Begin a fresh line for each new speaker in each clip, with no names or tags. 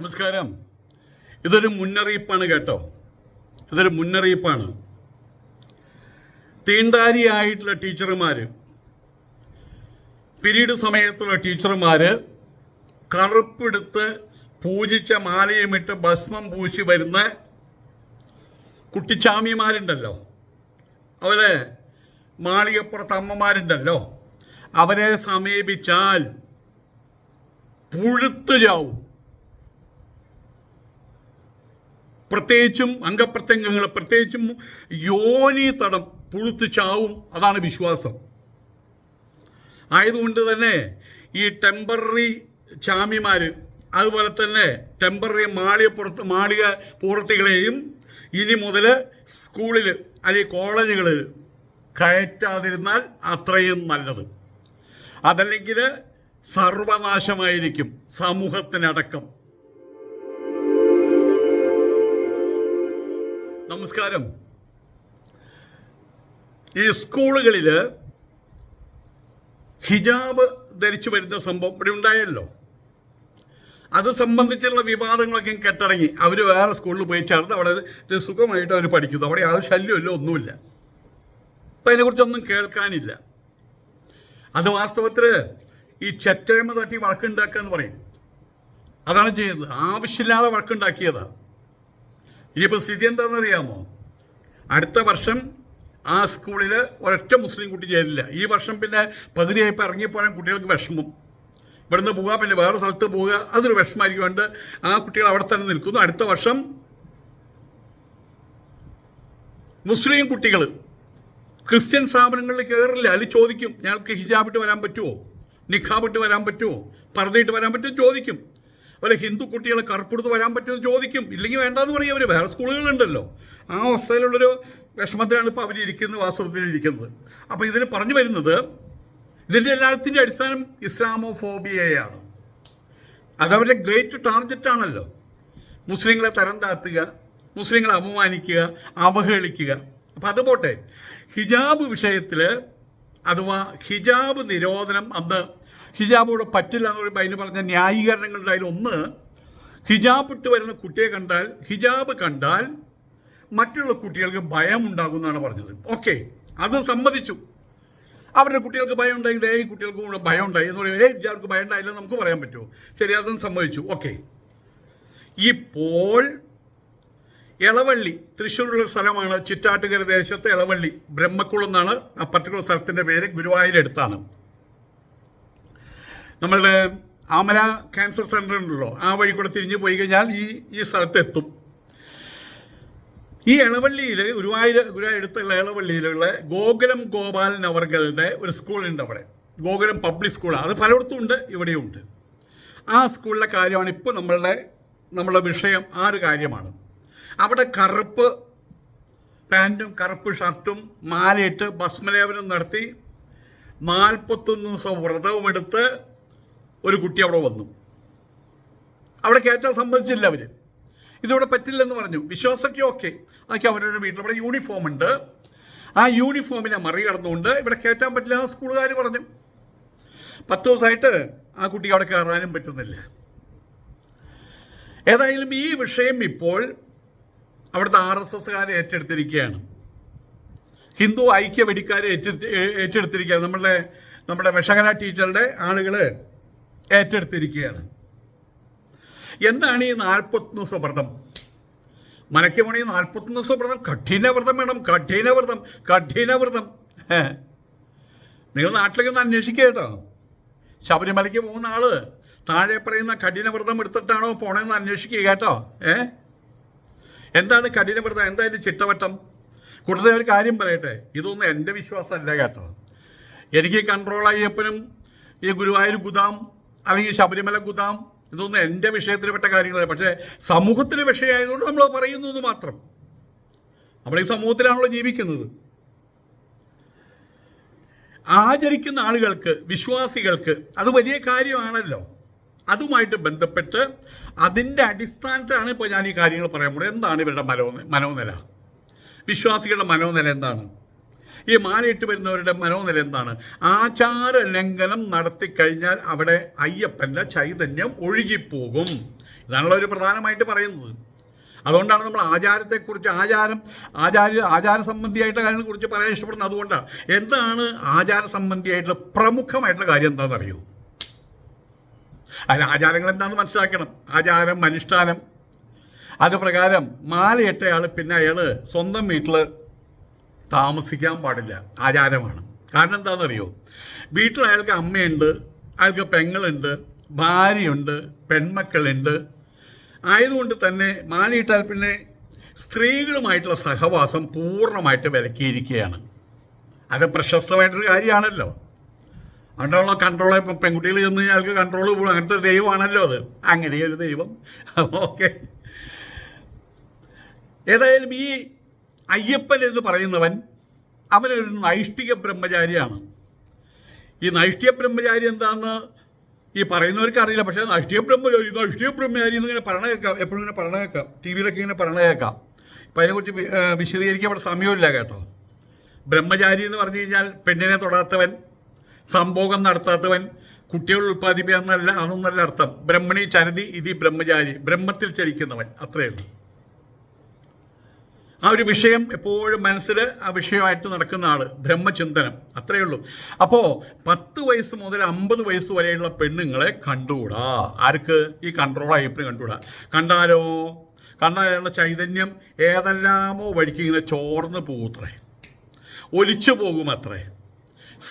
നമസ്കാരം. ഇതൊരു മുന്നറിയിപ്പാണ് കേട്ടോ. ഇതൊരു മുന്നറിയിപ്പാണ്. തീണ്ടാരിയായിട്ടുള്ള ടീച്ചർമാർ പിരീഡ് സമയത്തുള്ള ടീച്ചർമാർ കറുപ്പെടുത്ത് പൂജിച്ച മാലയുമിട്ട് ഭസ്മം പൂശി വരുന്ന കുട്ടിച്ചാമിമാരുണ്ടല്ലോ. അവരെ മാളികപ്പുറത്ത് അമ്മമാരുണ്ടല്ലോ. അവരെ സമീപിച്ചാൽ പുഴുത്തു ചാവും. പ്രത്യേകിച്ചും അംഗപ്രത്യംഗങ്ങൾ പ്രത്യേകിച്ചും യോനി തടം പുഴുത്ത് ചാവും അതാണ് വിശ്വാസം. ആയതുകൊണ്ട് തന്നെ ഈ ടെമ്പററി ചാമിമാർ അതുപോലെ തന്നെ ടെമ്പററി മാളിക പുറത്ത് മാളിക പൂർത്തികളെയും ഇനി മുതൽ സ്കൂളിൽ അല്ലെങ്കിൽ കോളേജുകളിൽ കയറ്റാതിരുന്നാൽ അത്രയും നല്ലത്. അതല്ലെങ്കിൽ സർവനാശമായിരിക്കും സമൂഹത്തിനടക്കം. നമസ്കാരം. ഈ സ്കൂളുകളിൽ ഹിജാബ് ധരിച്ചു വരുന്ന സംഭവം ഇവിടെ ഉണ്ടായല്ലോ. അത് സംബന്ധിച്ചുള്ള വിവാദങ്ങളൊക്കെ കെട്ടിറങ്ങി അവർ വേറെ സ്കൂളിൽ പോയി ചേർന്ന് അവിടെ സുഖമായിട്ട് അവർ പഠിക്കുന്നു. അവിടെ യാതൊരു ശല്യമില്ല ഒന്നുമില്ല. അപ്പം അതിനെക്കുറിച്ചൊന്നും കേൾക്കാനില്ല. അത് വാസ്തവത്തിൽ ഈ ചെറ്റേമ തട്ടി വഴക്കുണ്ടാക്കുക എന്ന് പറയും. അതാണ് ചെയ്യുന്നത്. ആവശ്യമില്ലാതെ വഴക്കുണ്ടാക്കിയതാണ് ഇനിയിപ്പോൾ സ്ഥിതി എന്താണെന്നറിയാമോ? അടുത്ത വർഷം ആ സ്കൂളിൽ ഒരൊറ്റ മുസ്ലിം കുട്ടി ചേരില്ല. ഈ വർഷം പിന്നെ പതിനെയപ്പോൾ ഇറങ്ങിപ്പോയാൽ കുട്ടികൾക്ക് വിഷമം. ഇവിടുന്ന് പോവുക പിന്നെ വേറെ സ്ഥലത്ത് പോവുക അതൊരു വിഷമമായിരിക്കും. കൊണ്ട് ആ കുട്ടികൾ അവിടെ തന്നെ നിൽക്കുന്നു. അടുത്ത വർഷം മുസ്ലിം കുട്ടികൾ ക്രിസ്ത്യൻ സ്ഥാപനങ്ങളിൽ കയറില്ല. അതിൽ ചോദിക്കും ഞങ്ങൾക്ക് ഹിജാബിട്ട് വരാൻ പറ്റുമോ നിഖാബിട്ട് വരാൻ പറ്റുമോ പറഞ്ഞിട്ട് വരാൻ പറ്റുമോ ചോദിക്കും. അതുപോലെ ഹിന്ദു കുട്ടികളെ കറുപ്പെടുത്ത് വരാൻ പറ്റുമെന്ന് ചോദിക്കും. ഇല്ലെങ്കിൽ വേണ്ടാന്ന് പറയും അവർ വേറെ സ്കൂളുകളുണ്ടല്ലോ ആ അവസ്ഥയിലുള്ളൊരു വിഷമത്തിലാണ് ഇപ്പോൾ അവരിയ്ക്കുന്നത് വാസ്തവത്തിൽ ഇരിക്കുന്നത്. അപ്പോൾ ഇതിൽ പറഞ്ഞു വരുന്നത് ഇതിന്റെ എല്ലാത്തിന്റെ അടിസ്ഥാനം ഇസ്ലാമോഫോബിയയാണ്. അതവരുടെ ഗ്രേറ്റ് ടാർഗറ്റാണല്ലോ മുസ്ലിങ്ങളെ തരം താത്തുക മുസ്ലിങ്ങളെ അപമാനിക്കുക അവഹേളിക്കുക. അപ്പം അത് പോട്ടെ. ഹിജാബ് വിഷയത്തിൽ അഥവാ ഹിജാബ് നിരോധനം അന്ന് ഹിജാബോട് പറ്റില്ല എന്ന് പറയുമ്പോൾ അതിന് പറഞ്ഞ ന്യായീകരണങ്ങളുടെ അതിലൊന്ന് ഹിജാബ് ഇട്ട് വരുന്ന കുട്ടിയെ കണ്ടാൽ ഹിജാബ് കണ്ടാൽ മറ്റുള്ള കുട്ടികൾക്ക് ഭയം ഉണ്ടാകുമെന്നാണ് പറഞ്ഞത്. ഓക്കെ അത് സമ്മതിച്ചു. അവരുടെ കുട്ടികൾക്ക് ഭയം ഉണ്ടായി ഏയ് കുട്ടികൾക്കും കൂടെ ഭയം ഉണ്ടായി എന്ന് പറയുമ്പോൾ ഏയ് അവർക്ക് ഭയം ഉണ്ടായില്ല നമുക്ക് പറയാൻ പറ്റുമോ? ശരി അതും സമ്മതിച്ചു. ഓക്കെ. ഇപ്പോൾ ഇളവള്ളി തൃശ്ശൂരുള്ള സ്ഥലമാണ്. ചിറ്റാട്ടുകര ദേശത്തെ ഇളവള്ളി ബ്രഹ്മക്കുളം എന്നാണ് ആ പർട്ടിക്കുലർ സ്ഥലത്തിന്റെ പേര്. ഗുരുവായൂരടുത്താണ് നമ്മളുടെ ആമല ക്യാൻസർ സെന്റർ ഉണ്ടല്ലോ. ആ വഴി കൂടെ തിരിഞ്ഞ് പോയി കഴിഞ്ഞാൽ ഈ ഈ സ്ഥലത്തെത്തും ഈ ഇളവള്ളിയിൽ ഗുരുവായൂർ ഗുരുവായൂരടുത്തുള്ള ഇളവള്ളിയിലുള്ള ഗോകുലം ഗോപാലൻ അവർകളുടെ ഒരു സ്കൂളുണ്ട് അവിടെ. ഗോകുലം പബ്ലിക് സ്കൂളാണ് അത് പലയിടത്തും ഉണ്ട് ഇവിടെയും ഉണ്ട്. ആ സ്കൂളിലെ കാര്യമാണ് ഇപ്പോൾ നമ്മളുടെ നമ്മളുടെ വിഷയം ആ ഒരു കാര്യമാണ്. അവിടെ കറുപ്പ് പാന്റും കറുപ്പ് ഷർട്ടും മാലയിട്ട് ഭസ്മലേപനം നടത്തി നാൽപ്പത്തൊന്ന് ദിവസം വ്രതവും എടുത്ത് ഒരു കുട്ടി അവിടെ വന്നു. അവിടെ കയറ്റാൻ സമ്മതിച്ചില്ല അവർ ഇതിവിടെ പറ്റില്ലെന്ന് പറഞ്ഞു. വിശ്വാസമൊക്കെ ഓക്കെ അതൊക്കെ അവരുടെ വീട്ടിൽ. ഇവിടെ യൂണിഫോം ഉണ്ട്. ആ യൂണിഫോമിനെ മറികടന്നുകൊണ്ട് ഇവിടെ കയറ്റാൻ പറ്റില്ല എന്ന് സ്കൂളുകാർ പറഞ്ഞു. പത്ത് ദിവസമായിട്ട് ആ കുട്ടിക്ക് അവിടെ കയറാനും പറ്റുന്നില്ല. ഏതായാലും ഈ വിഷയം ഇപ്പോൾ അവിടുത്തെ ആർ എസ് എസ്സുകാരെ ഏറ്റെടുത്തിരിക്കുകയാണ്. ഹിന്ദു ഐക്യ വെടിക്കാരെ ഏറ്റെടുത്ത് ഏറ്റെടുത്തിരിക്കുകയാണ്. നമ്മളുടെ നമ്മുടെ വിഷകന ടീച്ചറുടെ ആളുകൾ ഏറ്റെടുത്തിരിക്കുകയാണ്. എന്താണ് ഈ നാൽപ്പത്തൊന്ന് ദിവസം വ്രതം മനയ്ക്കുമണി നാൽപ്പത്തൊന്ന് ദിവസം വ്രതം കഠിന വ്രതം വേണം കഠിന വ്രതം കഠിന വ്രതം. നിങ്ങൾ നാട്ടിലേക്ക് ഒന്ന് അന്വേഷിക്കുക കേട്ടോ. ശബരിമലയ്ക്ക് പോകുന്ന ആൾ താഴെ പറയുന്ന കഠിന വ്രതം എടുത്തിട്ടാണോ പോണെന്ന് അന്വേഷിക്കുക കേട്ടോ. ഏ എന്താണ് കഠിന വ്രതം? എന്താ ചിട്ടവട്ടം? കൂടുതൽ ഒരു കാര്യം പറയട്ടെ. ഇതൊന്നും എന്റെ വിശ്വാസമല്ല കേട്ടോ. എനിക്ക് കൺട്രോൾ അയ്യപ്പനും ഈ ഗുരുവായൂർ ഗുദാം അല്ലെങ്കിൽ ശബരിമല ഗുദാം ഇതൊന്നും എന്റെ വിഷയത്തിൽപ്പെട്ട കാര്യങ്ങളല്ല. പക്ഷേ സമൂഹത്തിന് വിഷയമായതുകൊണ്ട് നമ്മൾ പറയുന്നു എന്ന് മാത്രം. നമ്മൾ ഈ സമൂഹത്തിലാണല്ലോ ജീവിക്കുന്നത്. ആചരിക്കുന്ന ആളുകൾക്ക് വിശ്വാസികൾക്ക് അത് വലിയ കാര്യമാണല്ലോ. അതുമായിട്ട് ബന്ധപ്പെട്ട് അതിന്റെ അടിസ്ഥാനത്തിലാണ് ഇപ്പോൾ ഞാൻ ഈ കാര്യങ്ങൾ പറയാൻ പോകുന്നത്. എന്താണ് ഇവരുടെ മനോ മനോനില. വിശ്വാസികളുടെ മനോനില എന്താണ്? ഈ മാലയിട്ട് വരുന്നവരുടെ മനോനില എന്താണ്? ആചാര ലംഘനം നടത്തിക്കഴിഞ്ഞാൽ അവിടെ അയ്യപ്പന്റെ ചൈതന്യം ഒഴുകിപ്പോകും. ഇതാണല്ലോ ഒരു പ്രധാനമായിട്ട് പറയുന്നത്. അതുകൊണ്ടാണ് നമ്മൾ ആചാരത്തെക്കുറിച്ച് ആചാരം ആചാര്യ ആചാര സംബന്ധിയായിട്ടുള്ള കാര്യങ്ങളെ കുറിച്ച് പറയാൻ ഇഷ്ടപ്പെടുന്നത്. അതുകൊണ്ടാണ്. എന്താണ് ആചാര സംബന്ധിയായിട്ടുള്ള പ്രമുഖമായിട്ടുള്ള കാര്യം എന്താണെന്ന് അറിയൂ അതിന് ആചാരങ്ങൾ എന്താണെന്ന് മനസ്സിലാക്കണം. ആചാരം അനുഷ്ഠാനം. അത് പ്രകാരം മാലയിട്ടയാൾ പിന്നെ അയാൾ സ്വന്തം വീട്ടിൽ താമസിക്കാൻ പാടില്ല. ആചാരമാണ്. കാരണം എന്താണെന്നറിയോ? വീട്ടിൽ അയാൾക്ക് അമ്മയുണ്ട് അയാൾക്ക് പെങ്ങളുണ്ട് ഭാര്യയുണ്ട് പെൺമക്കളുണ്ട്. ആയതുകൊണ്ട് തന്നെ മാലയിട്ടാൽ പിന്നെ സ്ത്രീകളുമായിട്ടുള്ള സഹവാസം പൂർണമായിട്ട് വിലക്കിയിരിക്കുകയാണ്. അത് പ്രശസ്തമായിട്ടൊരു കാര്യമാണല്ലോ. അതുകൊണ്ടുള്ള കൺട്രോൾ ഇപ്പം പെൺകുട്ടികൾ ചെന്ന് കഴിഞ്ഞാൽ കൺട്രോൾ കൂടും അങ്ങനത്തെ ദൈവമാണല്ലോ അത്. അങ്ങനെ ഒരു ദൈവം ഓക്കെ ഏതായാലും ഈ അയ്യപ്പൻ എന്ന് പറയുന്നവൻ അവനൊരു നൈഷ്ഠിക ബ്രഹ്മചാരിയാണ്. ഈ നൈഷ്ഠിക ബ്രഹ്മചാരി എന്താണെന്ന് ഈ പറയുന്നവർക്ക് അറിയില്ല പക്ഷേ നൈഷ്ഠിക ബ്രഹ്മചാരി നൈഷ്ഠിക ബ്രഹ്മചാരി എന്നിങ്ങനെ പറയണ കേൾക്കാം എപ്പോഴും ഇങ്ങനെ പറയണ കേൾക്കാം ടി വിയിലൊക്കെ ഇങ്ങനെ പറയണ കേൾക്കാം അപ്പം അതിനെക്കുറിച്ച് വിശദീകരിക്കാൻ ഇവിടെ സമയമില്ല കേട്ടോ. ബ്രഹ്മചാരി എന്ന് പറഞ്ഞു കഴിഞ്ഞാൽ പെണ്ണിനെ തൊടാത്തവൻ സംഭോഗം നടത്താത്തവൻ കുട്ടികൾ ഉൽപ്പാദിപ്പിക്കുന്നല്ല അതൊന്നല്ല അർത്ഥം. ബ്രഹ്മണി ചരതി ഇതി ബ്രഹ്മചാരി. ബ്രഹ്മത്തിൽ ചരിക്കുന്നവൻ. അത്രയേ ഉള്ളൂ. ആ ഒരു വിഷയം എപ്പോഴും മനസ്സിൽ ആ വിഷയമായിട്ട് നടക്കുന്ന ആൾ ബ്രഹ്മചിന്തനം. അത്രയേ ഉള്ളൂ. അപ്പോൾ പത്ത് വയസ്സ് മുതൽ അമ്പത് വയസ്സ് വരെയുള്ള പെണ്ണുങ്ങളെ കണ്ടുകൂടാ? ആർക്ക്? ഈ കൺട്രോൾ ആയപ്പോഴും കണ്ടുകൂടാ? കണ്ടാലോ? കണ്ടാലുള്ള ചൈതന്യം ഏതെല്ലാമോ വഴിക്ക് ഇങ്ങനെ ചോർന്ന് പോകുത്രേ ഒലിച്ചു പോകുമത്രേ.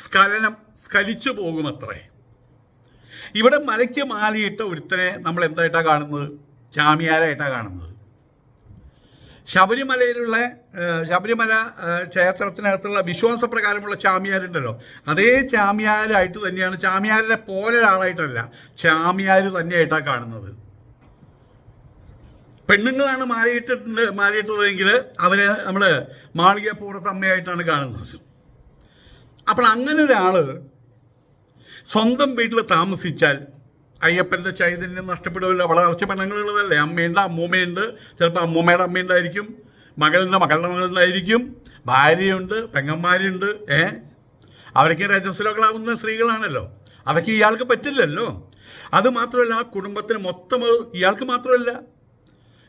സ്ഖലനം സ്ഖലിച്ചു പോകുമത്രേ. ഇവിടെ മലയ്ക്ക് മാലിയിട്ട ഒരുത്തനെ നമ്മൾ എന്തായിട്ടാണ് കാണുന്നത്? ചാമിയാരായിട്ടാണ് കാണുന്നത്. ശബരിമലയിലുള്ള ശബരിമല ക്ഷേത്രത്തിനകത്തുള്ള വിശ്വാസപ്രകാരമുള്ള ചാമിയാരുണ്ടല്ലോ. അതേ ചാമിയാരായിട്ട് തന്നെയാണ് ചാമിയാരിനെ പോലെ ഒരാളായിട്ടല്ല ചാമിയാർ തന്നെയായിട്ടാണ് കാണുന്നത്. പെണ്ണുങ്ങളാണ് മാറിയിട്ടുണ്ട് മാറിയിട്ടുള്ളതെങ്കിൽ അവരെ നമ്മൾ മാളിക അമ്മയായിട്ടാണ് കാണുന്നത്. അപ്പോൾ അങ്ങനെ ഒരാൾ സ്വന്തം വീട്ടിൽ താമസിച്ചാൽ അയ്യപ്പന്റെ ചൈതന്യം നഷ്ടപ്പെടുമല്ലോ. വളരെ കുറച്ച് പെണ്ണുങ്ങളുള്ളതല്ലേ. അമ്മയുണ്ട് അമ്മൂമ്മയുണ്ട്. ചിലപ്പോൾ അമ്മൂമ്മയുടെ അമ്മയുണ്ടായിരിക്കും മകളുടെ മകളുടെ മകളുണ്ടായിരിക്കും ഭാര്യയുണ്ട് പെങ്ങന്മാരുണ്ട് ഏ? അവരൊക്കെ രജസ്വലോകളാവുന്ന സ്ത്രീകളാണല്ലോ. അതൊക്കെ ഇയാൾക്ക് പറ്റില്ലല്ലോ. അത് മാത്രമല്ല ആ കുടുംബത്തിന് മൊത്തം ഇയാൾക്ക് മാത്രമല്ല.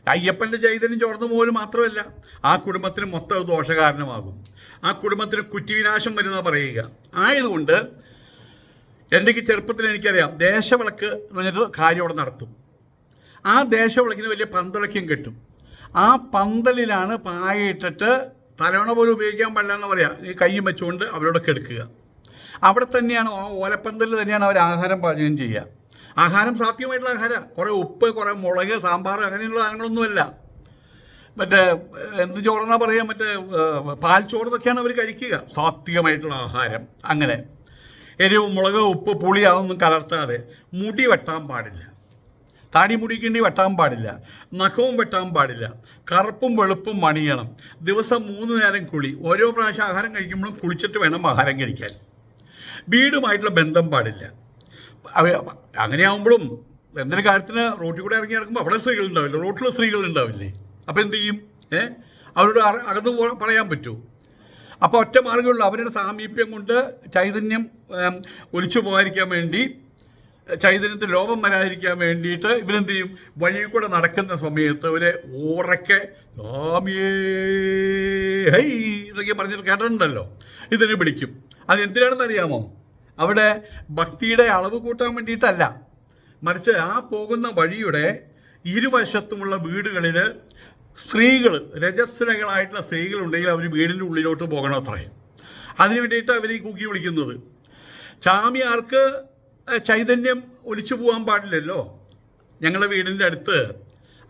അയ്യപ്പന്റെ ചൈതന്യം ചോർന്നു പോലും മാത്രമല്ല ആ കുടുംബത്തിന് മൊത്തം ദോഷകാരണമാകും. ആ കുടുംബത്തിന് കുറ്റിവിനാശം വരുന്ന പറയുക. ആയതുകൊണ്ട് എന്റെക്ക് ചെറുപ്പത്തിൽ എനിക്കറിയാം. ദേശവിളക്ക് എന്ന് പറഞ്ഞൊരു കാര്യം അവിടെ നടത്തും. ആ ദേശവിളക്കിന് വലിയ പന്തളക്കും കിട്ടും. ആ പന്തലിലാണ് പായയിട്ടിട്ട് തലവണ പോലും ഉപയോഗിക്കാൻ പാടില്ല എന്ന് പറയാം. ഈ കൈയും വെച്ചുകൊണ്ട് അവരോട് കെടുക്കുക അവിടെ തന്നെയാണ് ആ ഓലപ്പന്തലിൽ തന്നെയാണ് അവർ ആഹാരം പാചകം ചെയ്യുക. ആഹാരം സാധ്യമായിട്ടുള്ള ആഹാരം കുറേ ഉപ്പ് കുറേ മുളക് സാമ്പാർ അങ്ങനെയുള്ള സാധനങ്ങളൊന്നുമല്ല. മറ്റേ എന്ത് ചോറെന്നാ പറയുക മറ്റേ പാൽ ചോറ് ഇതൊക്കെയാണ് അവർ കഴിക്കുക. സാത്വികമായിട്ടുള്ള ആഹാരം. അങ്ങനെ. എരിവ് മുളക് ഉപ്പ് പുളി അതൊന്നും കലർത്താതെ മുടി വെട്ടാൻ പാടില്ല. താടി മുടിക്കേണ്ടി വെട്ടാൻ പാടില്ല. നഖവും വെട്ടാൻ പാടില്ല. കറുപ്പും വെളുപ്പും മണിയണം. ദിവസം മൂന്ന് നേരം കുളി. ഓരോ പ്രാവശ്യം ആഹാരം കഴിക്കുമ്പോഴും കുളിച്ചിട്ട് വേണം ആഹാരം കഴിക്കാൻ. വീടുമായിട്ടുള്ള ബന്ധം പാടില്ല. അങ്ങനെയാവുമ്പോഴും എന്തൊരു കാര്യത്തിന് റോട്ടിൽ കൂടെ ഇറങ്ങി നടക്കുമ്പോൾ അവിടെ സ്ത്രീകളുണ്ടാവില്ല? സ്ത്രീകൾ ഉണ്ടാവില്ലേ അപ്പോൾ എന്ത് ചെയ്യും? ഏഹ് അവരോട് അകന്ന് പറയാൻ പറ്റുമോ അപ്പോൾ ഒറ്റ മാർഗമുള്ളൂ അവരുടെ സാമീപ്യം കൊണ്ട് ചൈതന്യം ഒലിച്ചു പോകാതിരിക്കാൻ വേണ്ടി ചൈതന്യത്തിൽ ലോപം വരാതിരിക്കാൻ വേണ്ടിയിട്ട് ഇവരെന്ത് ചെയ്യും? വഴിയിൽ കൂടെ നടക്കുന്ന സമയത്ത് ഇവരെ ഓറക്കെ ഹൈ എന്നൊക്കെ പറഞ്ഞിട്ട് കേട്ടിട്ടുണ്ടല്ലോ. ഇതിനെ പിടിക്കും അത് എന്തിനാണെന്ന് അറിയാമോ? അവിടെ ഭക്തിയുടെ അളവ് കൂട്ടാൻ വേണ്ടിയിട്ടല്ല. മറിച്ച് ആ പോകുന്ന വഴിയുടെ ഇരുവശത്തുമുള്ള വീടുകളിൽ സ്ത്രീകൾ രജസ്വലകളായിട്ടുള്ള സ്ത്രീകളുണ്ടെങ്കിൽ അവർ വീടിന്റെ ഉള്ളിലോട്ട് പോകണം അത്രേ. അതിന് വേണ്ടിയിട്ട് അവർ ഈ കൂക്കി വിളിക്കുന്നത്. ചാമിയാർക്ക് ചൈതന്യം ഒലിച്ചു പോകാൻ പാടില്ലല്ലോ. ഞങ്ങളുടെ വീടിന്റെ അടുത്ത്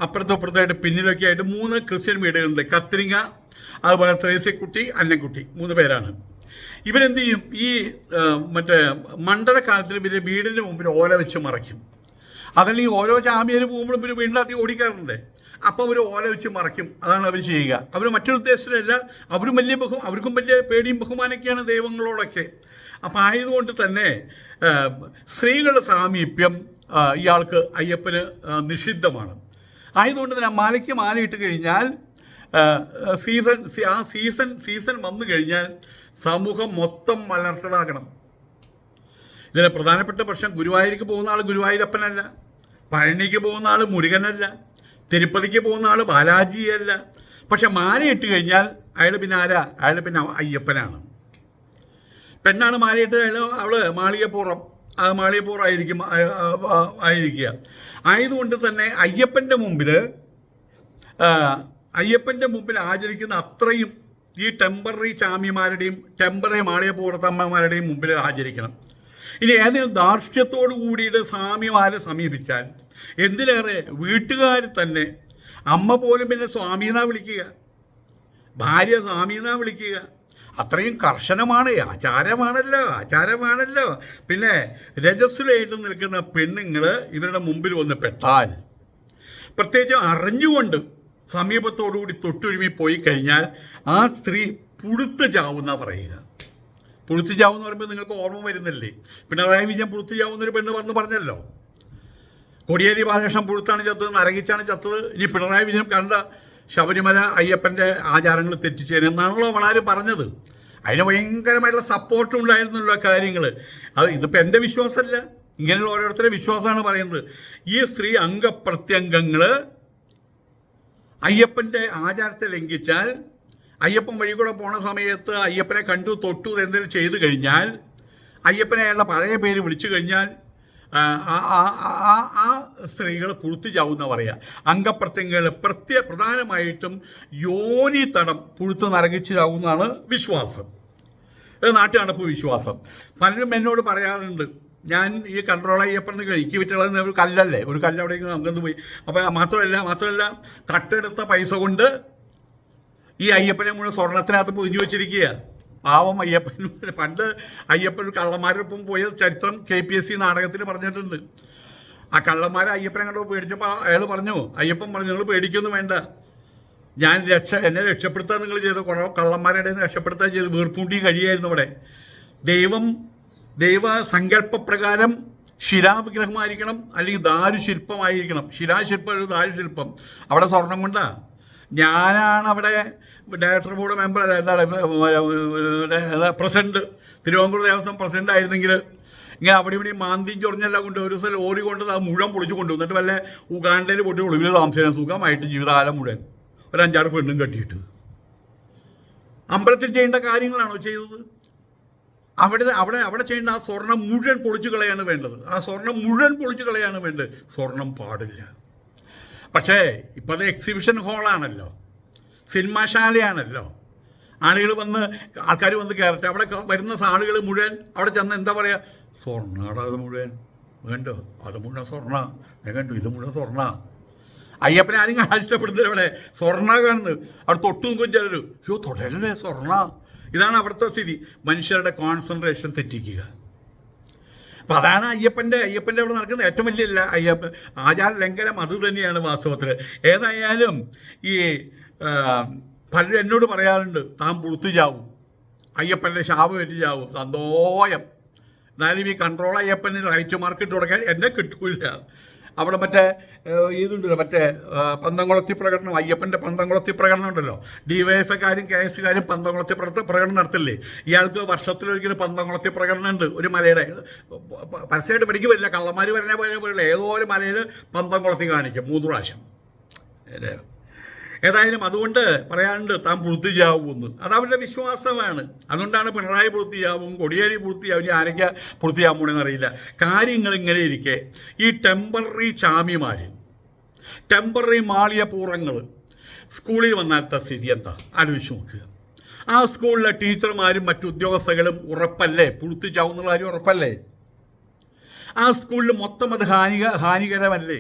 അപ്പുറത്തും അപ്പുറത്തായിട്ട് പിന്നിലൊക്കെ ആയിട്ട് മൂന്ന് ക്രിസ്ത്യൻ വീടുകളുണ്ട്. കത്രിങ്ങ അതുപോലെ ത്രേസ്യക്കുട്ടി അന്നക്കുട്ടി. മൂന്ന് പേരാണ്. ഇവരെന്ത് ചെയ്യും? ഈ മറ്റേ മണ്ഡലക്കാലത്തിൽ ഇവർ വീടിന്റെ മുമ്പിൽ ഓല വെച്ച് മറയ്ക്കും. അതല്ലെങ്കിൽ ഓരോ ചാമിയർ പോകുമ്പോഴും ഇവർ വീടിനകത്ത് ഓടിക്കാറുണ്ട്. അപ്പോൾ അവർ ഓല വെച്ച് മറയ്ക്കും. അതാണ് അവർ ചെയ്യുക. അവർ മറ്റൊരു ഉദ്ദേശത്തിലല്ല അവരും വലിയ ബഹു അവർക്കും വലിയ പേടിയും ബഹുമാനൊക്കെയാണ് ദൈവങ്ങളോടൊക്കെ. അപ്പം ആയതുകൊണ്ട് തന്നെ സ്ത്രീകളുടെ സാമീപ്യം ഇയാൾക്ക് അയ്യപ്പന് നിഷിദ്ധമാണ്. ആയതുകൊണ്ട് തന്നെ മാലയ്ക്ക് മാല ഇട്ട് കഴിഞ്ഞാൽ സീസൺ ആ സീസൺ സീസൺ വന്നു കഴിഞ്ഞാൽ സമൂഹം മൊത്തം വളർത്തലാകണം ഇതിലെ പ്രധാനപ്പെട്ട പ്രശ്നം ഗുരുവായൂർക്ക് പോകുന്ന ആൾ ഗുരുവായൂരപ്പനല്ല. പഴനിക്ക് പോകുന്ന ആൾ മുരുകനല്ല. തിരുപ്പതിക്ക് പോകുന്ന ആൾ ബാലാജിയല്ല. പക്ഷെ മാലയിട്ട് കഴിഞ്ഞാൽ അയാൾ പിന്നെ ആരാ? അയാൾ പിന്നെ അയ്യപ്പനാണ്. പെണ്ണാണ് മാലയിട്ട് അയാൾ അവൾ മാളികപ്പുറം. ആ മാളികപ്പുറം ആയിരിക്കും ആ- ആ- ആ- ആയിരിക്കുക. ആയതുകൊണ്ട് തന്നെ അയ്യപ്പന്റെ മുമ്പിൽ അയ്യപ്പന്റെ മുമ്പിൽ ആചരിക്കുന്ന അത്രയും ഈ ടെമ്പററി ചാമിമാരുടെയും ടെമ്പററി മാളികപ്പൂർത്തമ്മമാരുടെയും മുമ്പിൽ ആചരിക്കണം. ഇനി ഏതെങ്കിലും ധാർഷ്ട്യത്തോടു കൂടിയിട്ട് സ്വാമിമാരെ സമീപിച്ചാൽ എന്തിനേറെ വീട്ടുകാർ തന്നെ. അമ്മ പോലും പിന്നെ സ്വാമീനാ വിളിക്കുക. ഭാര്യ സ്വാമീനാ വിളിക്കുക. അത്രയും കർശനമാണ് ആചാരമാണല്ലോ ആചാരമാണല്ലോ. പിന്നെ രജസ്സിലായിട്ട് നിൽക്കുന്ന പെണ്ണുങ്ങൾ ഇവരുടെ മുമ്പിൽ വന്ന് പെട്ടാൽ പ്രത്യേകിച്ച് അറിഞ്ഞുകൊണ്ട് സമീപത്തോടുകൂടി തൊട്ടുരുമി പോയി കഴിഞ്ഞാൽ ആ സ്ത്രീ പുഴുത്ത് ചാവുന്ന പറയുക. പുഴുത്ത് ചാവെന്ന് പറയുമ്പോൾ നിങ്ങൾക്ക് ഓർമ്മ വരുന്നില്ലേ? പിണറായി വിജയൻ പുഴുത്ത് ചാവുന്നൊരു പെണ്ണ് പറഞ്ഞു പറഞ്ഞല്ലോ. കോടിയേരി ബാലകൃഷ്ണൻ പുഴുത്താണ് ചത്തത് നരകിച്ചാണ് ചത്തത്. ഇനി പിണറായി വിജയൻ കണ്ട ശബരിമല അയ്യപ്പന്റെ ആചാരങ്ങൾ തെറ്റിച്ചേരും എന്നാണല്ലോ വളരെ പറഞ്ഞത്. അതിന് ഭയങ്കരമായിട്ടുള്ള സപ്പോർട്ടും ഉണ്ടായിരുന്നുള്ള കാര്യങ്ങൾ അത് ഇതിപ്പോൾ എന്റെ വിശ്വാസമല്ല. ഇങ്ങനെയുള്ള ഓരോരുത്തരുടെ വിശ്വാസമാണ് പറയുന്നത്. ഈ സ്ത്രീ അംഗപ്രത്യംഗങ്ങൾ അയ്യപ്പന്റെ ആചാരത്തെ ലംഘിച്ചാൽ അയ്യപ്പൻ വഴി കൂടെ പോണ സമയത്ത് അയ്യപ്പനെ കണ്ടു തൊട്ടു എന്തെങ്കിലും ചെയ്തു കഴിഞ്ഞാൽ അയ്യപ്പനെ അയാളുടെ പഴയ പേര് വിളിച്ചു കഴിഞ്ഞാൽ ആ സ്ത്രീകൾ പുഴുത്തു ചാവുന്ന പറയുക അംഗപ്രത്യങ്ങൾ പ്രത്യ പ്രധാനമായിട്ടും യോനി തടം പുഴുത്ത് നരകിച്ച് ചാവുന്നതാണ് വിശ്വാസം. ഇത് നാട്ടുനടപ്പ് വിശ്വാസം. പലരും എന്നോട് പറയാറുണ്ട് ഞാൻ ഈ കൺട്രോൾ അയ്യപ്പൻ എനിക്ക് വിറ്റുള്ളത് ഒരു കല്ലല്ലേ? ഒരു കല്ല് അവിടേക്ക് നമുക്കൊന്ന് പോയി. അപ്പോൾ മാത്രമല്ല മാത്രമല്ല കട്ടെടുത്ത പൈസ കൊണ്ട് ഈ അയ്യപ്പനെ മുഴുവൻ സ്വർണത്തിനകത്ത് പൊതിഞ്ഞു വെച്ചിരിക്കുക പാവം അയ്യപ്പൻ പണ്ട് അയ്യപ്പൻ കള്ളന്മാരൊപ്പം പോയ ചരിത്രം കെ പി എസ് സി നാടകത്തിൽ പറഞ്ഞിട്ടുണ്ട്. ആ കള്ളന്മാരെ അയ്യപ്പനെ കണ്ടോ പേടിച്ചപ്പോൾ അയാൾ പറഞ്ഞു അയ്യപ്പൻ പറഞ്ഞു നിങ്ങൾ പേടിക്കൊന്നും വേണ്ട. ഞാൻ രക്ഷ എന്നെ രക്ഷപ്പെടുത്താൻ നിങ്ങൾ ചെയ്തു കുറേ കള്ളന്മാരുടെ രക്ഷപ്പെടുത്താൻ ചെയ്ത് വീർപ്പൂട്ടി കഴിയായിരുന്നു അവിടെ. ദൈവം ദൈവ സങ്കല്പപ്രകാരം ശിലാവിഗ്രഹമായിരിക്കണം അല്ലെങ്കിൽ ദാരുശില്പമായിരിക്കണം. ശിലാശില്പം ഒരു ദാരുശില്പം. അവിടെ സ്വർണം കൊണ്ടാ? ഞാനാണ് അവിടെ ഡയറക്ടർ ബോർഡ് മെമ്പർ എന്താണ് പ്രസിഡന്റ്. തിരുവനന്തപുരം ദേവസ്വം പ്രസിഡന്റ് ആയിരുന്നെങ്കിൽ ഇങ്ങനെ അവിടെ ഇവിടെ മാന്തി ചൊറിഞ്ഞെല്ലാം കൊണ്ട് ഒരു ദിവസം ലോറി കൊണ്ട് അത് മുഴുവൻ പൊളിച്ചു കൊണ്ടു എന്നിട്ട് വല്ല ഉഗാണ്ടയിൽ പൊട്ടി ഒളിവിൽ താമസിക്കാൻ സുഖമായിട്ട് ജീവിതകാലം മുഴുവൻ ഒരു അഞ്ചാറ് പെണ്ണും കെട്ടിയിട്ട്. അമ്പലത്തിൽ ചെയ്യേണ്ട കാര്യങ്ങളാണോ ചെയ്തത്? അവിടെ അവിടെ അവിടെ ചെയ്യേണ്ട ആ സ്വർണം മുഴുവൻ പൊളിച്ചു കളയാണ് വേണ്ടത്. ആ സ്വർണം മുഴുവൻ പൊളിച്ചു കളയാണ് വേണ്ടത്. സ്വർണം പാടില്ല. പക്ഷേ ഇപ്പോൾ അത് എക്സിബിഷൻ ഹാളാണല്ലോ സിനിമാശാലയാണല്ലോ ആളുകൾ വന്ന് ആൾക്കാർ വന്ന് കയറട്ടെ അവിടെ വരുന്ന ആളുകൾ മുഴുവൻ അവിടെ ചെന്ന് എന്താ പറയുക സ്വർണാടാ അത് മുഴുവൻ. വേണ്ടോ അത് മുഴുവൻ സ്വർണ. ഞാൻ കണ്ടു ഇത് മുഴുവൻ സ്വർണ. അയ്യപ്പനെ ആരും ഇഷ്ടപ്പെടുന്നില്ല അവിടെ സ്വർണ കാണുന്നത്. അവിടെ തൊട്ട് നോക്കും ചിലർ അയ്യോ തുടരല്ലേ സ്വർണ? ഇതാണ് അവിടുത്തെ സ്ഥിതി. മനുഷ്യരുടെ കോൺസെൻട്രേഷൻ തെറ്റിക്കുക. അപ്പം അതാണ് അയ്യപ്പന്റെ അയ്യപ്പന്റെ അവിടെ നടക്കുന്ന ഏറ്റവും വലിയ അല്ല അയ്യപ്പ ആചാര ലംഘനം അത് തന്നെയാണ് വാസ്തവത്തിൽ ഏതായാലും ഈ പലരും എന്നോട് പറയാറുണ്ട് താൻ പുറത്തു ചാവും. അയ്യപ്പന്റെ ശാപം എത്തി ചാവും. സന്തോഷം. എന്നാലും ഈ കൺട്രോൾ അയ്യപ്പന് റൈറ്റ് മാർക്കറ്റ് തുടങ്ങാൻ എന്നെ കിട്ടൂല. അവിടെ മറ്റേ ഇതുണ്ടല്ലോ മറ്റേ പന്തംകുളത്തി പ്രകടനം അയ്യപ്പന്റെ പന്തംകുളത്തി പ്രകടനം ഉണ്ടല്ലോ. ഡി വൈ എഫ് കാരും കെ എസ് കാരും പന്തംകുളത്തി പ്രക- പ്രകടനം നടത്തില്ലേ? ഇയാൾക്ക് വർഷത്തിലൊരിക്കലും പന്തംകുളത്തി പ്രകടനം ഉണ്ട് ഒരു മലയുടെ. പരസ്യമായിട്ട് പഠിക്ക് വരില്ല കള്ളന്മാർ വരണേ പോലെ പോലെ ഏതോ ഒരു മലയിൽ പന്തംകുളത്തി കാണിക്കും മൂന്ന് പ്രാവശ്യം? ഏതായാലും അതുകൊണ്ട് പറയാനുണ്ട് താൻ പൂർത്തിയാവുമെന്ന്. അത് അവരുടെ വിശ്വാസമാണ്. അതുകൊണ്ടാണ് പിണറായി പൂർത്തിയാവും കൊടിയേരി പൂർത്തിയാവും ഇനി ആരൊക്കെ പൂർത്തിയാവുമെന്ന് അറിയില്ല. കാര്യങ്ങൾ ഇങ്ങനെ ഇരിക്കെ. ഈ ടെമ്പററി ചാമിമാർ ടെമ്പററി മാളിയ പൂറങ്ങൾ സ്കൂളിൽ വന്നാലത്തെ സ്ഥിതി എന്താ? ആലോചിച്ച് നോക്കുക ആ സ്കൂളിലെ ടീച്ചർമാരും മറ്റു ഉദ്യോഗസ്ഥകളും ഉറപ്പല്ലേ? പൂർത്തിച്ചാവുന്നുള്ള കാര്യം ഉറപ്പല്ലേ? ആ സ്കൂളിൽ മൊത്തം അത് ഹാനിക ഹാനികരമല്ലേ?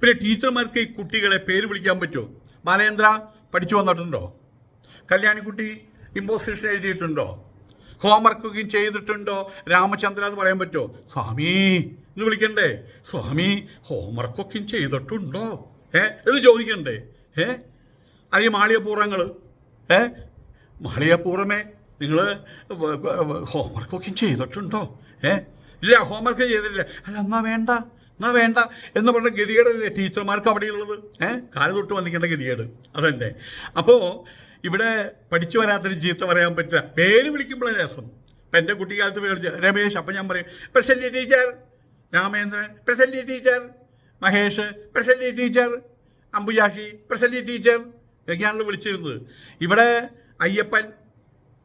പിന്നെ ടീച്ചർമാർക്ക് ഈ കുട്ടികളെ പേര് വിളിക്കാൻ പറ്റുമോ? ബാലേന്ദ്ര പഠിച്ചു വന്നിട്ടുണ്ടോ? കല്യാണിക്കുട്ടി ഇമ്പോസിഷൻ എഴുതിയിട്ടുണ്ടോ? ഹോംവർക്കൊക്കെ ചെയ്തിട്ടുണ്ടോ? രാമചന്ദ്ര എന്ന് പറയാൻ പറ്റുമോ? സ്വാമി എന്ന് വിളിക്കണ്ടേ? സ്വാമി ഹോംവർക്കൊക്കെ ചെയ്തിട്ടുണ്ടോ? ഏ ഇത് ചോദിക്കണ്ടേ? ഏ ഈ മാളിയപൂർവങ്ങൾ ഏ മാളിയപൂർവമേ നിങ്ങൾ ഹോംവർക്കൊക്കെ ചെയ്തിട്ടുണ്ടോ? ഏ ഇല്ല ഹോംവർക്ക് ചെയ്തിട്ടില്ല. അല്ല എന്നാ വേണ്ട? എന്നാ വേണ്ട എന്ന് പറഞ്ഞ ഗതികേടല്ലേ ടീച്ചർമാർക്ക് അവിടെയുള്ളത്? ഏഹ് കാൽ തൊട്ട് വന്നിക്കേണ്ട ഗതികേട്. അതന്നെ. അപ്പോൾ ഇവിടെ പഠിച്ചു വരാത്തൊരു ചീത്ത പറയാൻ പറ്റില്ല പേര് വിളിക്കുമ്പോഴേ രസം. ഇപ്പം എന്റെ കുട്ടിക്കാലത്ത് വിളിച്ച രമേശ് അപ്പം ഞാൻ പറയും present teacher. Ramendran present teacher. Mahesh present teacher. Ambujakshi present teacher. ഇതൊക്കെയാണല്ലോ വിളിച്ചിരുന്നത്. ഇവിടെ അയ്യപ്പൻ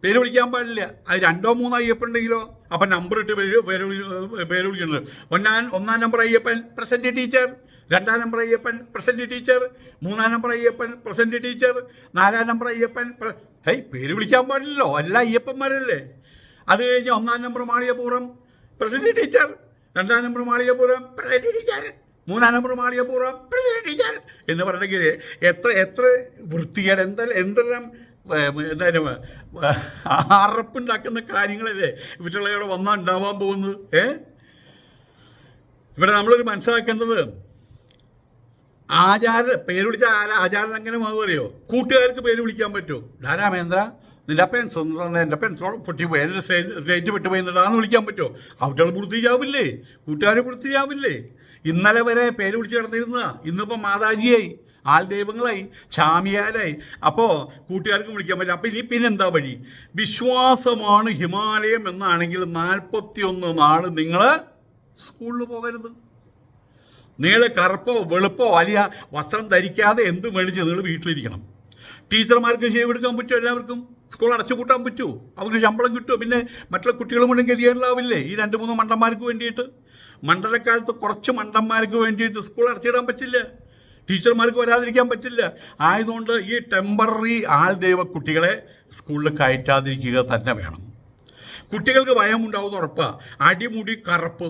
പേര് വിളിക്കാൻ പാടില്ല. അത് രണ്ടോ മൂന്നോ അയ്യപ്പൻ ഉണ്ടെങ്കിലോ അപ്പം നമ്പർ ഇട്ട് പേര് പേര് വിളിക്കുന്നത്. ഒന്നാം ഒന്നാം നമ്പർ അയ്യപ്പൻ പ്രസന്റ് ടീച്ചർ രണ്ടാം നമ്പർ അയ്യപ്പൻ പ്രസന്റ് ടീച്ചർ മൂന്നാം നമ്പർ അയ്യപ്പൻ പ്രസന്റ് ടീച്ചർ നാലാം നമ്പർ അയ്യപ്പൻ ഹൈ പേര് വിളിക്കാൻ പാടില്ലല്ലോ. എല്ലാ അയ്യപ്പന്മാരല്ലേ? അത് കഴിഞ്ഞ് ഒന്നാം നമ്പർ മാളിയപൂർവം പ്രസന്റ് ടീച്ചർ രണ്ടാം നമ്പർ മാളികപുരം പ്രസിഡന്റ് ടീച്ചർ മൂന്നാം നമ്പർ മാളികപൂർവം പ്രസിഡന്റ് ടീച്ചർ എന്ന് പറഞ്ഞെങ്കിൽ എത്ര എത്ര വൃത്തികേട് എന്തെല്ലാം എന്തെല്ലാം എന്തായാലും അറപ്പുണ്ടാക്കുന്ന കാര്യങ്ങളല്ലേ? ഇവിടെ വന്നാൽ ഉണ്ടാവാൻ പോകുന്നത് ഏ? ഇവിടെ നമ്മളൊരു മനസ്സിലാക്കേണ്ടത് ആചാര പേര് വിളിച്ച ആരാ ആചാരം എങ്ങനെ മാറിയോ കൂട്ടുകാർക്ക് പേര് വിളിക്കാൻ പറ്റുമോ? ഡാ രാമേന്ദ്ര നിന്റെ അപ്പൻ സ്വന്തം എന്റെ പൊട്ടി പൊട്ടിപ്പോയി എന്റെ സ്ലേറ്റ് വിട്ടുപോയി എന്നിട്ടാന്ന് വിളിക്കാൻ പറ്റുമോ? അവിടെ പൂർത്തിയാവില്ലേ? കൂട്ടുകാർ പൂർത്തിയാവില്ലേ? ഇന്നലെ വരെ പേര് വിളിച്ച് കിടന്നിരുന്ന ഇന്നിപ്പോൾ മാതാജിയായി. ആൾ ദൈവങ്ങളായി ചാമിയാലായി അപ്പോൾ കൂട്ടുകാർക്കും വിളിക്കാൻ പറ്റില്ല. അപ്പോൾ ഇനി പിന്നെ എന്താ വഴി? വിശ്വാസമാണ് ഹിമാലയം എന്നാണെങ്കിൽ നാൽപ്പത്തിയൊന്ന് നാൾ നിങ്ങൾ സ്കൂളിൽ പോകരുത്. നിങ്ങൾ കറുപ്പോ വെളുപ്പോ വലിയ വസ്ത്രം ധരിക്കാതെ എന്ത് മേടിച്ച് നിങ്ങൾ വീട്ടിലിരിക്കണം. ടീച്ചർമാർക്ക് ഷേവ് എടുക്കാൻ പറ്റുമോ എല്ലാവർക്കും? സ്കൂൾ അടച്ചു കൂട്ടാൻ പറ്റുമോ അവർക്ക് ശമ്പളം കിട്ടുമോ? പിന്നെ മറ്റുള്ള കുട്ടികളും കൂടെ ഗതികേടിലാവില്ലേ ഈ രണ്ട് മൂന്ന് മണ്ടന്മാർക്ക് വേണ്ടിയിട്ട്. മണ്ഡലക്കാലത്ത് കുറച്ച് മണ്ടന്മാർക്ക് വേണ്ടിയിട്ട് സ്കൂൾ അടച്ചിടാൻ പറ്റില്ല. ടീച്ചർമാർക്ക് വരാതിരിക്കാൻ പറ്റില്ല. ആയതുകൊണ്ട് ഈ ടെമ്പററി ആൾ ദൈവ കുട്ടികളെ സ്കൂളിൽ കയറ്റാതിരിക്കുക തന്നെ വേണം. കുട്ടികൾക്ക് ഭയമുണ്ടാവുന്ന ഉറപ്പാണ് അടിമുടി കറുപ്പ്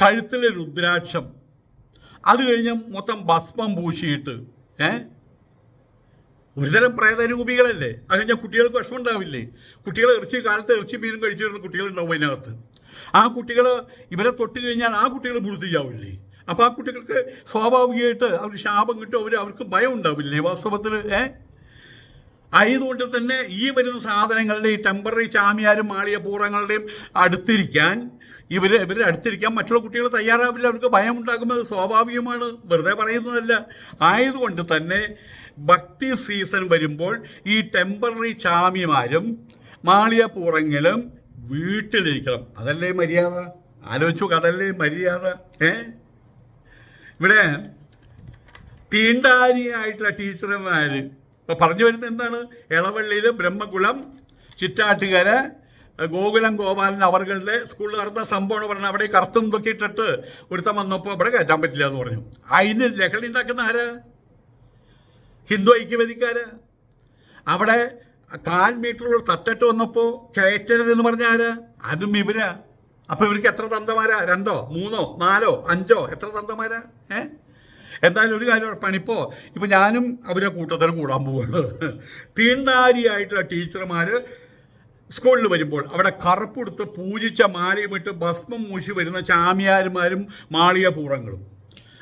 കഴുത്തിലെ രുദ്രാക്ഷം അത് കഴിഞ്ഞ് മൊത്തം ഭസ്മം പൂശിയിട്ട് ഏ? ഒരുതരം പ്രേതരൂപികളല്ലേ? അത് കഴിഞ്ഞാൽ കുട്ടികൾക്ക് വിഷമം ഉണ്ടാവില്ലേ കുട്ടികൾ ഇറച്ചി കാലത്ത് ഇറച്ചി മീനും കഴിച്ചിരുന്ന കുട്ടികളുണ്ടാവും അതിനകത്ത്. ആ കുട്ടികൾ ഇവരെ തൊട്ട് കഴിഞ്ഞാൽ ആ കുട്ടികൾ പൂർത്തിയാവില്ലേ? അപ്പോൾ ആ കുട്ടികൾക്ക് സ്വാഭാവികമായിട്ട് അവർ ശാപം കിട്ടും അവർ അവർക്ക് ഭയം ഉണ്ടാവില്ലേ വാസ്തവത്തിൽ ഏ? ആയതുകൊണ്ട് തന്നെ ഈ വരുന്ന സാധനങ്ങളുടെ ഈ ടെമ്പററി ചാമിയാരും മാളിയ പൂറങ്ങളുടെയും അടുത്തിരിക്കാൻ ഇവർ ഇവരുടെ അടുത്തിരിക്കാൻ മറ്റുള്ള കുട്ടികൾ തയ്യാറാവില്ല. അവർക്ക് ഭയം ഉണ്ടാകുന്നത് സ്വാഭാവികമാണ്. വെറുതെ പറയുന്നതല്ല. ആയതുകൊണ്ട് തന്നെ ഭക്തി സീസൺ വരുമ്പോൾ ഈ ടെമ്പററി ചാമിമാരും മാളിയ പൂറങ്ങളും വീട്ടിലിരിക്കണം. അതല്ലേ മര്യാദ? ആലോചിച്ചു അതല്ലേ മര്യാദ? ഏ? ഇവിടെ തീണ്ടാരിയായിട്ടുള്ള ടീച്ചർമാർ ഇപ്പൊ പറഞ്ഞു വരുന്നത് എന്താണ്? ഇളവള്ളിയിൽ ബ്രഹ്മകുളം ചിറ്റാട്ടുകര ഗോകുലം ഗോപാലൻ അവരുടെ സ്കൂളിൽ നടന്ന സംഭവമാണ് പറഞ്ഞത്. അവിടെ കറുത്തും ഇതൊക്കെ ഇട്ടിട്ട് ഒരുത്തം വന്നപ്പോൾ അവിടെ കയറ്റാൻ പറ്റില്ല എന്ന് പറഞ്ഞു. അതിന് ലഹളി ഉണ്ടാക്കുന്ന ആരാ? ഹിന്ദു ഐക്യവേദിക്കാര്. അവിടെ കാൽ മീറ്ററുള്ള തട്ടിട്ട് വന്നപ്പോൾ കയറ്റരുതെന്ന് പറഞ്ഞ ആരാ? അതും ഇവരാ. അപ്പൊ ഇവർക്ക് എത്ര തന്തമാരാ? രണ്ടോ മൂന്നോ നാലോ അഞ്ചോ? എത്ര തന്തമാരാ? ഏ? എന്തായാലും ഒരു കാര്യം ഉറപ്പാണ്. ഇപ്പോൾ ഇപ്പം ഞാനും അവരെ കൂട്ടത്തിൽ കൂടാൻ പോവുകയാണ് തീണ്ടാരിയായിട്ടുള്ള ടീച്ചർമാര് സ്കൂളിൽ വരുമ്പോൾ അവിടെ കറുപ്പെടുത്ത് പൂജിച്ച മാലയുമിട്ട് ഭസ്മം മൂശി വരുന്ന ചാമിയാരുമാരും മാളിയ പൂറങ്ങളും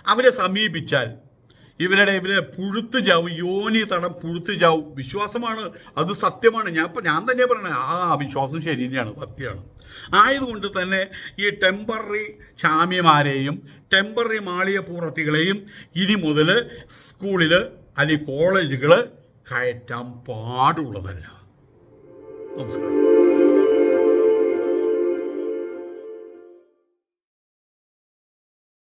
അവരെ സമീപിച്ചാൽ ഇവരുടെ ഇവരെ പുഴുത്ത് ചാവും യോനി തടം പുഴുത്ത് ചാവും. വിശ്വാസമാണ് അത് സത്യമാണ്. ഞാൻ ഇപ്പം ഞാൻ തന്നെ പറയണേ ആ വിശ്വാസം ശരി തന്നെയാണ് സത്യമാണ്. ആയതുകൊണ്ട് തന്നെ ഈ ടെമ്പററി ചാമ്യമാരെയും ടെമ്പററി മാളിയ പൂറത്തികളെയും ഇനി മുതൽ സ്കൂളിൽ അല്ലെങ്കിൽ കോളേജുകൾ കയറ്റാൻ പാടുള്ളതല്ല. നമസ്കാരം.